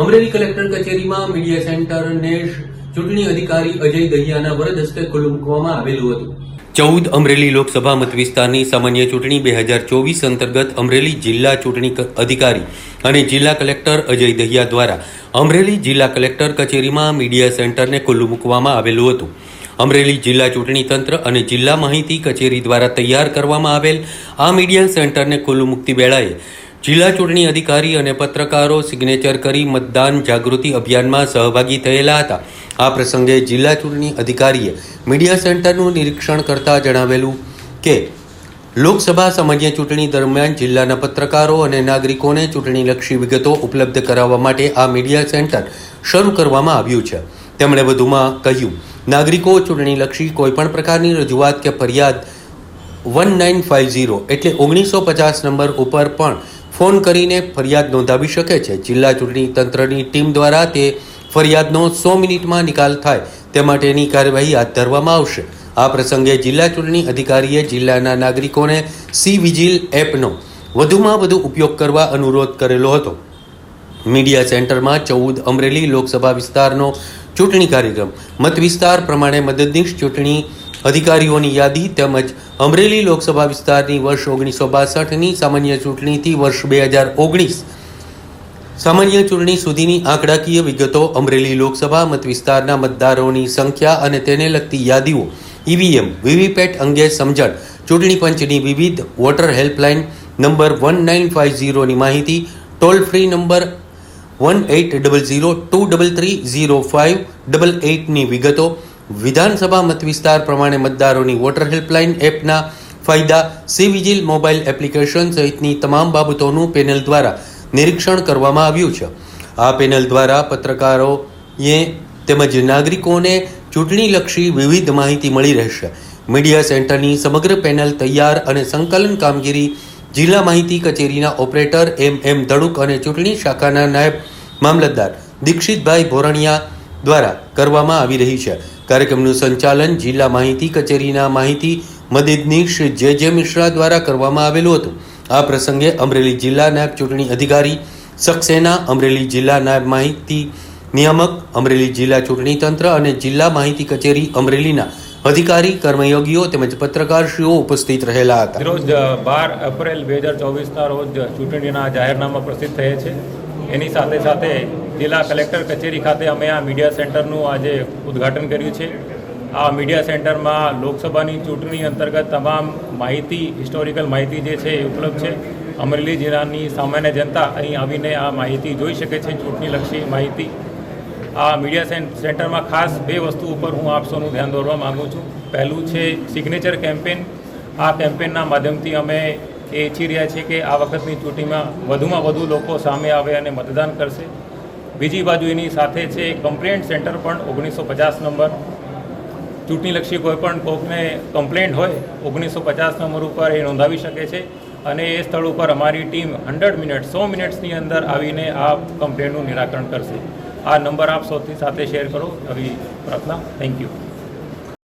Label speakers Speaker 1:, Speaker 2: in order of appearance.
Speaker 1: Amreli collector કચેરીમાં media સેન્ટરને ચૂંટણી અધિકારી અજય દહિયાના વરદ હસ્તે ખુલ્લું મૂકવામાં આવેલું હતું. ચૌદ અમરેલી લોકસભા મત વિસ્તારની સામાન્ય ચૂંટણી બે હજાર ચોવીસ અંતર્ગત અમરેલી જિલ્લા ચૂંટણી અધિકારી અને જિલ્લા કલેક્ટર અજય દહિયા દ્વારા અમરેલી જિલ્લા કલેક્ટર કચેરીમાં મીડિયા સેન્ટરને ખુલ્લું મૂકવામાં આવેલું હતું. અમરેલી જિલ્લા ચૂંટણી તંત્ર અને જિલ્લા માહિતી કચેરી દ્વારા તૈયાર કરવામાં આવેલ આ મીડિયા સેન્ટરને ખુલ્લું મુક્તિ વેળાએ જિલ્લા ચૂંટણી અધિકારી અને પત્રકારો સિગ્નેચર કરી મતદાન જાગૃતિ અભિયાનમાં સહભાગી થયેલા હતા. આ પ્રસંગે જિલ્લા ચૂંટણી અધિકારીએ મીડિયા સેન્ટરનું નિરીક્ષણ કરતા જણાવેલું કે, લોકસભા સામાન્ય ચૂંટણી દરમિયાન જિલ્લાના પત્રકારો અને નાગરિકોને ચૂંટણીલક્ષી વિગતો ઉપલબ્ધ કરાવવા માટે આ મીડિયા સેન્ટર શરૂ કરવામાં આવ્યું છે. તેમણે વધુમાં કહ્યું, નાગરિકો ચૂંટણીલક્ષી કોઈપણ પ્રકારની રજૂઆત કે ફરિયાદ વન નાઇન ફાઇવ ઝીરો એટલે ઓગણીસો પચાસ નંબર ઉપર પણ ફોન કરીને ફરિયાદ નોંધાવી શકે છે. જિલ્લા ચૂંટણી તંત્રની ટીમ દ્વારા તે ફરિયાદનો સો મિનિટમાં નિકાલ થાય તે માટેની કાર્યવાહી હાથ ધરવામાં આવશે. આ પ્રસંગે જિલ્લા ચૂંટણી અધિકારીએ જિલ્લાના નાગરિકોને સી વિજિલ એપનો વધુમાં વધુ ઉપયોગ કરવા અનુરોધ કરેલો હતો. મીડિયા સેન્ટરમાં ચૌદ અમરેલી લોકસભા વિસ્તારનો ચૂંટણી કાર્યક્રમ. મત વિસ્તાર પ્રમાણે મદદનીશ ચૂંટણી અધિકારીઓની યાદી તેમજ અમરેલી લોકસભા વિસ્તારની વર્ષ ઓગણીસો બાસઠની સામાન્ય ચૂંટણીથી વર્ષ બે હજાર ઓગણીસ સામાન્ય ચૂંટણી સુધીની આંકડાકીય વિગતો અમરેલી લોકસભા મત વિસ્તારના મતદારોની સંખ્યા અને તેને લગતી યાદીઓ, ઈવીએમ, વીવીપેટ અંગે સમજણ, ચૂંટણી પંચની વિવિધ voter helpline number one nine five ઝીરોની માહિતી, toll free number one eight double zero two double three zero five double એઇટની વિગતો. વિધાનસભા મત વિસ્તાર પ્રમાણે મતદારોની વોટર હેલ્પલાઇન એપના ફાયદા સી વિજિલ મોબાઈલ એપ્લિકેશન સહિતની તમામ બાબતોનું પેનલ દ્વારા નિરીક્ષણ કરવામાં આવ્યું છે. આ પેનલ દ્વારા પત્રકારોએ તેમજ નાગરિકોને ચૂંટણીલક્ષી વિવિધ માહિતી મળી રહેશે. મીડિયા સેન્ટરની સમગ્ર પેનલ તૈયાર અને સંકલન કામગીરી જિલ્લા માહિતી કચેરીના ઓપરેટર એમ એમ ધડુક અને ચૂંટણી શાખાના નાયબ મામલતદાર દીક્ષિતભાઈ ભોરણિયા દ્વારા કરવામાં આવી રહી છે. કાર્યક્રમનું સંચાલન જિલ્લા માહિતી કચેરીના માહિતી મદદનીશ જે જે મિશ્રા દ્વારા કરવામાં આવેલું હતું. આ પ્રસંગે અમરેલી જિલ્લા નાયબ ચૂંટણી અધિકારી સક્સેના અમરેલી જિલ્લા નાયબ માહિતી નિયામક, અમરેલી જિલ્લા ચૂંટણી તંત્ર અને જિલ્લા માહિતી કચેરી અમરેલીના અધિકારી, કર્મયોગીઓ તેમજ પત્રકારશ્રીઓ ઉપસ્થિત રહેલા હતા.
Speaker 2: રોજ બાર એપ્રિલ બે હજાર ચોવીસના રોજ ચૂંટણીના જાહેરનામા પ્રસિદ્ધ થયે છે. એની સાથે સાથે જિલ્લા કલેક્ટર કચેરી ખાતે અમે આ મીડિયા સેન્ટરનું આજે ઉદ્ઘાટન કર્યું છે. આ મીડિયા સેન્ટરમાં લોકસભાની ચૂંટણી અંતર્ગત તમામ માહિતી, હિસ્ટોરિકલ માહિતી જે છે એ ઉપલબ્ધ છે. અમરેલી જિલ્લાની સામાન્ય જનતા અહીં આવીને આ માહિતી જોઈ શકે છે, ચૂંટણીલક્ષી માહિતી. આ મીડિયા સેન- સેન્ટરમાં ખાસ બે વસ્તુ ઉપર હું આપ ધ્યાન દોરવા માગું છું. પહેલું છે સિગ્નેચર કેમ્પેન આ કેમ્પેનના માધ્યમથી અમે એ ઈચ્છી રહ્યા છીએ કે આ વખતની ચૂંટણીમાં વધુમાં વધુ લોકો સામે આવે અને મતદાન કરશે. બીજી બાજુ એની સાથે છે કમ્પ્લેન્ટ સેન્ટર પણ ઓગણીસો પચાસ નંબર. ચૂંટણીલક્ષી કોઈપણ કોકને કમ્પ્લેન્ટ હોય, ઓગણીસો પચાસ નંબર ઉપર એ નોંધાવી શકે છે અને એ સ્થળ ઉપર અમારી ટીમ હંડ્રેડ મિનિટ, સો મિનિટ્સની અંદર આવીને આ કમ્પ્લેન્ટનું નિરાકરણ કરશે. આ નંબર આપ સૌથી સાથે શેર કરો. આવી પ્રાર્થના. Thank you